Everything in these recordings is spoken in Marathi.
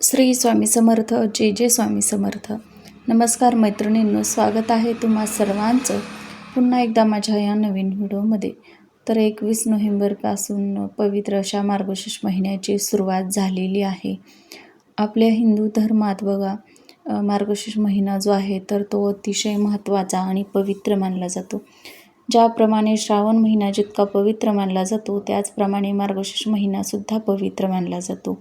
श्री स्वामी समर्थ जे जे स्वामी समर्थ. नमस्कार मैत्रिणींनो स्वागत आहे तुम्हा सर्वांचं पुन्हा एकदा माझ्या या नवीन व्हिडिओमध्ये. तर एकवीस नोव्हेंबरपासून पवित्र अशा मार्गशीर्ष महिन्याची सुरुवात झालेली आहे. आपल्या हिंदू धर्मात बघा मार्गशीर्ष महिना जो आहे तर तो अतिशय महत्त्वाचा आणि पवित्र मानला जातो. ज्याप्रमाणे श्रावण महिना जितका पवित्र मानला जातो त्याचप्रमाणे मार्गशीर्ष महिनासुद्धा पवित्र मानला जातो.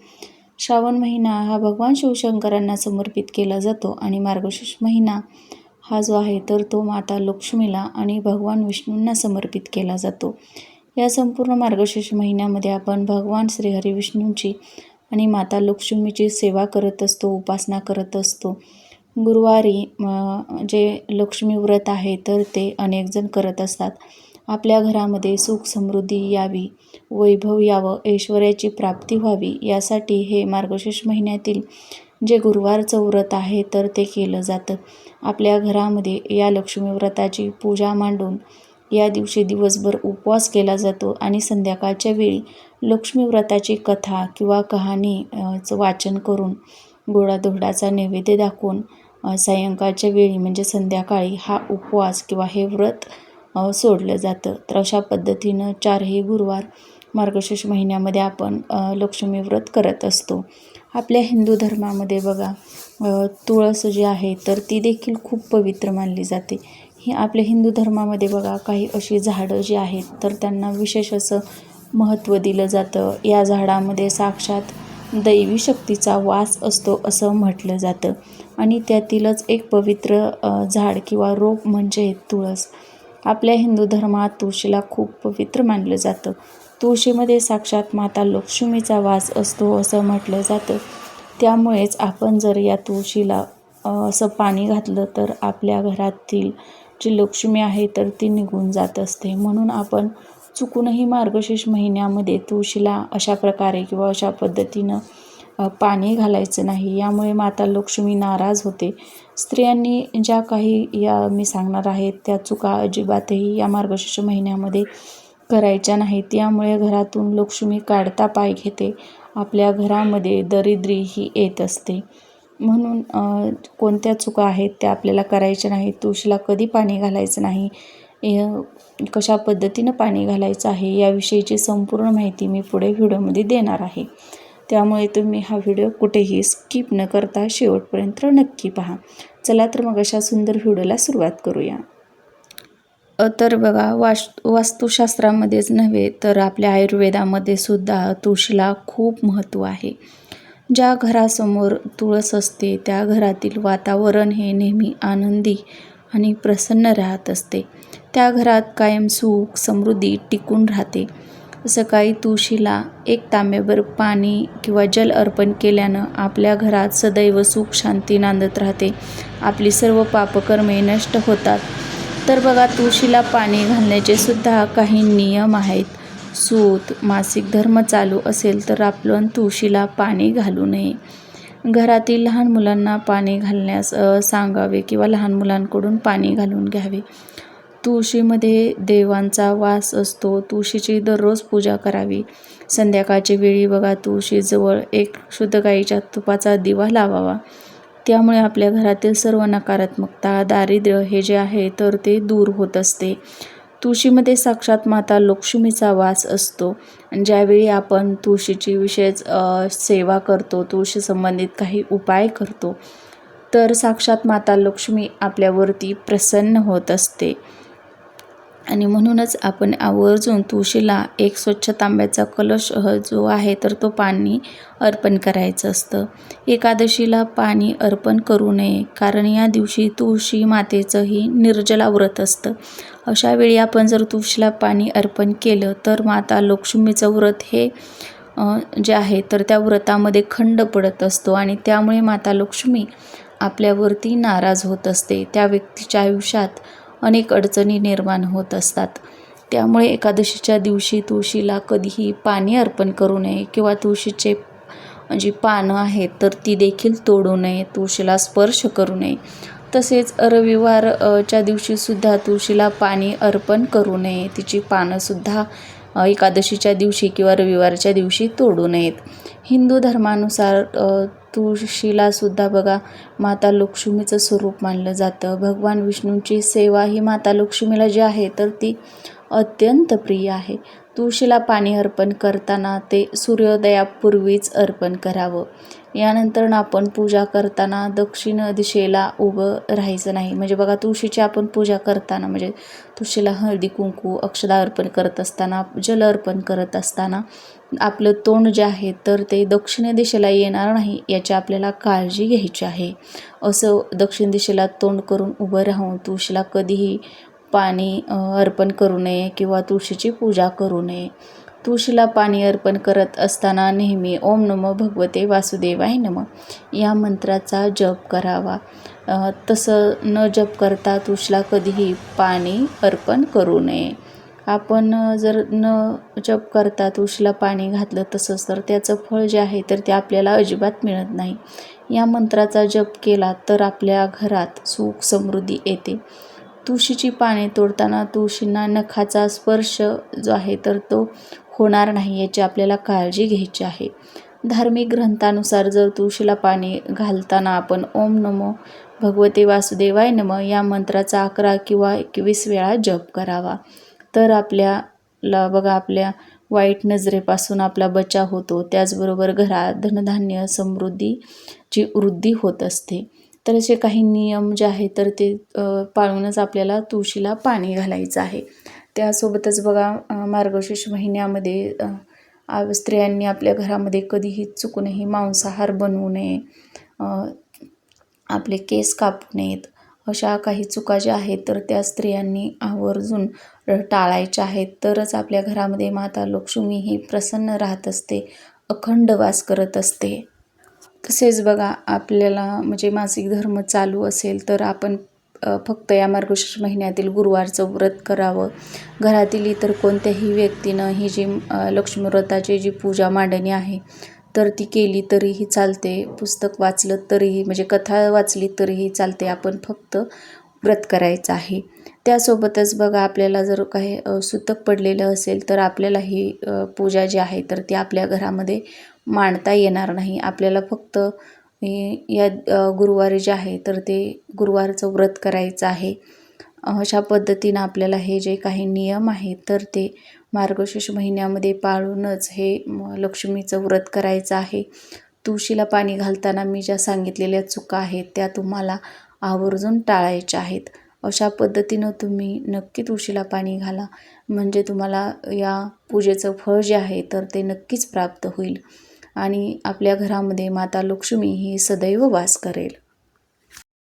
श्रावण महिना हा भगवान शिवशंकरांना समर्पित केला जातो आणि मार्गशीर्ष महिना हा जो आहे तर तो माता लक्ष्मीला आणि भगवान विष्णूंना समर्पित केला जातो. या संपूर्ण मार्गशीर्ष महिन्यामध्ये आपण भगवान श्रीहरी विष्णूंची आणि माता लक्ष्मीची सेवा करत असतो उपासना करत असतो. गुरुवारी जे लक्ष्मी व्रत आहे तर ते अनेकजण करत असतात. आपल्या घरामध्ये सुख समृद्धी यावी वैभव यावं ऐश्वर्याची प्राप्ती व्हावी यासाठी हे मार्गशीर्ष महिन्यातील जे गुरुवारचं व्रत आहे तर ते केलं जातं. आपल्या घरामध्ये या लक्ष्मी व्रताची पूजा मांडून या दिवशी दिवसभर उपवास केला जातो आणि संध्याकाळच्या वेळी लक्ष्मी व्रताची कथा किंवा कहाणी चं वाचन करून गोडाधोडाचा नैवेद्य दाखवून सायंकाळच्या वेळी म्हणजे संध्याकाळी हा उपवास किंवा हे व्रत सोडलं जातं. तर अशा पद्धतीनं चारही गुरुवार मार्गशीर्ष महिन्यामध्ये आपण लक्ष्मी व्रत करत असतो. आपल्या हिंदू धर्मामध्ये बघा तुळस जी आहे तर ती देखील खूप पवित्र मानली जाते. ही आपल्या हिंदू धर्मामध्ये बघा काही अशी झाडं जी आहेत तर त्यांना विशेष असं महत्त्व दिलं जातं. या झाडामध्ये साक्षात दैवी शक्तीचा वास असतो असं म्हटलं जातं. आणि त्यातीलच एक पवित्र झाड किंवा रोप म्हणजे तुळस. आपल्या हिंदू धर्मात तुळशीला खूप पवित्र मानलं जातं. तुळशीमध्ये साक्षात माता लक्ष्मीचा वास असतो असं म्हटलं जातं. त्यामुळेच आपण जर या तुळशीला असं पाणी घातलं तर आपल्या घरातील जी लक्ष्मी आहे तर ती निघून जात असते. म्हणून आपण चुकूनही मार्गशीर्ष महिन्यामध्ये तुळशीला अशा प्रकारे किंवा अशा पद्धतीनं पाणी घालायचं नाही. यामुळे माता लक्ष्मी नाराज होते. स्त्रियांनी ज्या काही या मी सांगणार आहेत त्या चुका अजिबातही या मार्गशीर्ष महिन्यामध्ये करायच्या नाहीत. यामुळे घरातून लक्ष्मी काढता पाय घेते. आपल्या घरामध्ये दरिद्री ही येत असते. म्हणून कोणत्या चुका आहेत त्या आपल्याला करायच्या नाहीत. तुळशीला कधी पाणी घालायचं नाही? कशा पद्धतीनं पाणी घालायचं आहे? याविषयीची संपूर्ण माहिती मी पुढे व्हिडिओमध्ये देणार आहे. त्यामुळे तुम्ही हा व्हिडिओ कुठेही स्किप न करता शेवटपर्यंत नक्की पहा. चला तर मग अशा सुंदर व्हिडिओला सुरुवात करूया. तर बघा वास वास्तुशास्त्रामध्येच नव्हे तर आपल्या आयुर्वेदामध्ये सुद्धा तुळशीला खूप महत्त्व आहे. ज्या घरासमोर तुळस असते त्या घरातील वातावरण हे नेहमी आनंदी आणि प्रसन्न राहत असते. त्या घरात कायम सुख समृद्धी टिकून राहते. सकाळी तुळशीला एक तांब्याभर पाणी किंवा जल अर्पण केल्यानं आपल्या घरात सदैव सुख शांती नांदत राहते. आपली सर्व पापकर्मे नष्ट होतात. तर बघा तुळशीला पाणी घालण्याचे सुद्धा काही नियम आहेत. सूत मासिक धर्म चालू असेल तर आपण तुळशीला पाणी घालू नये. घरातील लहान मुलांना पाणी घालण्यास सांगावे किंवा लहान मुलांकडून पाणी घालून घ्यावे. तुळशीमध्ये देवांचा वास असतो. तुळशीची दररोज पूजा करावी. संध्याकाळची वेळी बघा तुळशीजवळ एक शुद्ध गाईच्या तुपाचा दिवा लावावा. त्यामुळे आपल्या घरातील सर्व नकारात्मकता दारिद्र्य हे जे आहे तर ते दूर होत असते. तुळशीमध्ये साक्षात माता लक्ष्मीचा वास असतो. ज्यावेळी आपण तुळशीची विशेष सेवा करतो तुळशी संबंधित काही उपाय करतो तर साक्षात माता लक्ष्मी आपल्यावरती प्रसन्न होत असते. आणि म्हणूनच आपण आवर्जून तुळशीला एक स्वच्छ तांब्याचा कलश जो आहे तर तो पाणी अर्पण करायचं असतं. एकादशीला पाणी अर्पण करू नये कारण या दिवशी तुळशी मातेचंही निर्जला व्रत असतं. अशा वेळी आपण जर तुळशीला पाणी अर्पण केलं तर माता लक्ष्मीचं व्रत हे जे आहे तर त्या व्रतामध्ये खंड पडत असतो आणि त्यामुळे माता लक्ष्मी आपल्यावरती नाराज होत असते. त्या व्यक्तीच्या आयुष्यात अनेक अडचणी निर्माण होत असतात. त्यामुळे एकादशीच्या दिवशी तुळशीला कधीही पाणी अर्पण करू नये किंवा तुळशीचे जी पानं आहेत तर ती देखील तोडू नये तुळशीला स्पर्श करू नये. तसेच रविवार च्या दिवशीसुद्धा तुळशीला पाणी अर्पण करू नये. तिची पानंसुद्धा एकादशीच्या दिवशी किंवा रविवारच्या दिवशी तोडू नयेत. हिंदू धर्मानुसार तुळशीलासुद्धा बघा. माता लक्ष्मीचं स्वरूप मानलं जातं. भगवान विष्णूंची सेवा ही माता लक्ष्मीला जी आहे तर ती अत्यंत प्रिय आहे. तुळशीला पाणी अर्पण करताना ते सूर्योदयापूर्वीच अर्पण करावं. यानंतर आपण पूजा करताना दक्षिण दिशेला उभं राहायचं नाही. म्हणजे बघा तुळशीची आपण पूजा करताना म्हणजे तुळशीला हळदी कुंकू अक्षदा अर्पण करत असताना जल अर्पण करत असताना आपलं तोंड जे आहे तर ते दक्षिण दिशेला येणार नाही याची आपल्याला काळजी घ्यायची आहे. असं दक्षिण दिशेला तोंड करून उभं राहून तुळशीला कधीही पाणी अर्पण करू नये किंवा तुळशीची पूजा करू नये. तुळशीला पाणी अर्पण करत असताना नेहमी ओम नमो भगवते वासुदेवाय नम. या मंत्राचा जप करावा. तसं न जप करता तुळशीला कधीही पाणी अर्पण करू नये. आपण जर न जप करता तुळशीला पाणी घातलं तसंच तर त्याचं फळ जे आहे तर ते आपल्याला अजिबात मिळत नाही. या मंत्राचा जप केला तर आपल्या घरात सुख समृद्धी येते. तुळशीची पाने तोडताना तुळशींना नखाचा स्पर्श जो आहे तर तो होणार नाही याची आपल्याला काळजी घ्यायची आहे. धार्मिक ग्रंथानुसार जर तुळशीला पाणी घालताना आपण ओम नमो भगवते वासुदेवाय नम या मंत्राचा अकरा किंवा एकवीस वेळा जप करावा. तर आपल्याला बघा आपल्या वाईट नजरेपासून आपला बचाव होतो. त्याचबरोबर घरात धनधान्य समृद्धीची वृद्धी होत असते. तर असे काही नियम जे आहे तर ते पाळूनच आपल्याला तुळशीला पाणी घालायचं आहे. त्यासोबतच बघा मार्गशीर्ष महिन्यामध्ये स्त्रियांनी आपल्या घरामध्ये कधीही चुकूनही मांसाहार बनवू नये आपले केस कापू नयेत अशा काही चुका ज्या आहेत तर त्या स्त्रियांनी आवर्जून टाळायच्या आहेत. तरच आपल्या घरामध्ये माता लक्ष्मी ही प्रसन्न राहत असते अखंड वास करत असते. तसेच बघा आपल्याला म्हणजे मासिक धर्म चालू असेल तर आपण फक्त या मार्गशीर्ष महिन्यातील गुरुवारचं व्रत करावं. घरातील इतर कोणत्याही व्यक्तीनं ही जी लक्ष्मीव्रताची जी पूजा मांडणी आहे तर ती केली तरीही चालते. पुस्तक वाचलं तरीही म्हणजे कथा वाचली तरीही चालते. आपण फक्त व्रत करायचं आहे. त्यासोबतच बघा आपल्याला जर काही सुतक पडलेलं असेल तर आपल्याला ही पूजा जी आहे तर ती आपल्या घरामध्ये मांडता येणार नाही. आपल्याला फक्त या गुरुवारी जे आहे तर ते गुरुवारचं व्रत करायचं आहे. अशा पद्धतीनं आपल्याला हे जे काही नियम आहेत तर ते मार्गशीर्ष महिन्यामध्ये पाळूनच हे लक्ष्मीचं व्रत करायचं आहे. तुळशीला पाणी घालताना मी ज्या सांगितलेल्या चुका आहेत त्या तुम्हाला आवर्जून टाळायच्या आहेत. अशा पद्धतीनं तुम्ही नक्की तुळशीला पाणी घाला. म्हणजे तुम्हाला या पूजेचं फळ जे आहे तर ते नक्कीच प्राप्त होईल. आणि आपल्या घरामध्ये माता लक्ष्मी ही सदैव वास करेल.